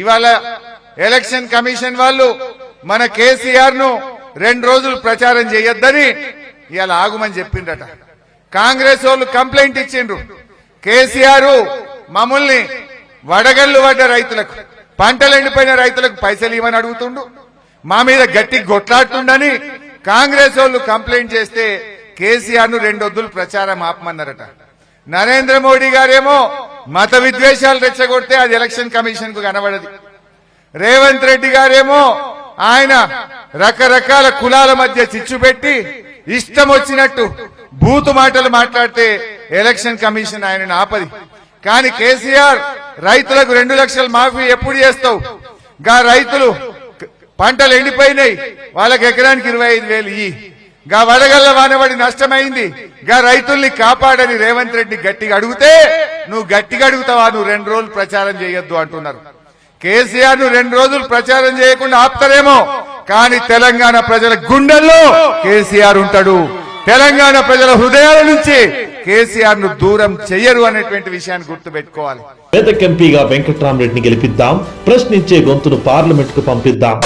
ఇవాళ election commission వాళ్ళు మన కేసీఆర్ను రెండు రోజులు ప్రచారం చేయొద్దని ఇవాళ ఆగుమని చెప్పిండట కాంగ్రెస్ వాళ్ళు కంప్లైంట్ ఇచ్చిండ్రు. కేసీఆర్ మమ్మల్ని వడగళ్ళు పడ్డ రైతులకు పంటలు ఎండిపోయిన రైతులకు పైసలు ఇవ్వని అడుగుతుండు. మా మీద గట్టి కొట్లాడుతుండని కాంగ్రెస్ వాళ్ళు కంప్లైంట్ చేస్తే కేసీఆర్ను రెండొద్దులు ప్రచారం ఆపమన్నారట. నరేంద్ర మోడీ గారేమో మత విద్వేషాలు రెచ్చగొడితే అది ఎలక్షన్ కమిషన్కు కనబడదు. రేవంత్ రెడ్డి గారేమో ఆయన రకరకాల కులాల మధ్య చిచ్చు పెట్టి ఇష్టం వచ్చినట్టు బూతు మాటలు మాట్లాడితే ఎలక్షన్ కమిషన్ ఆయనను ఆపది. కానీ కేసీఆర్ రైతులకు రెండు లక్షల మాఫీ ఎప్పుడు చేస్తావు? గా రైతులు పంటలు ఎండిపోయినాయి. వాళ్ళకి ఎకరానికి ఇరవై ఐదు వేలు ఇయ్యి. గా వడగల్ల వానబడి నష్టమైంది. గా రైతుల్ని కాపాడని రేవంత్ రెడ్డి గట్టిగా అడిగితే నువ్వు గట్టిగా అడుగుతావా? నువ్వు రెండు రోజులు ప్రచారం చేయొద్దు అంటున్నారు. కేసీఆర్ను రెండు రోజులు ప్రచారం చేయకుండా ఆపుతారేమో కానీ తెలంగాణ ప్రజల గుండెల్లో కేసీఆర్ ఉంటాడు. తెలంగాణ ప్రజల హృదయాల నుంచి కేసీఆర్ను దూరం చెయ్యరు అనేటువంటి విషయాన్ని గుర్తుపెట్టుకోవాలి. పేదక్ ఎంపీగా వెంకట్రామరెడ్డిని గెలిపిద్దాం ప్రశ్నించే గొంతును పార్లమెంట్కు పంపిద్దాం.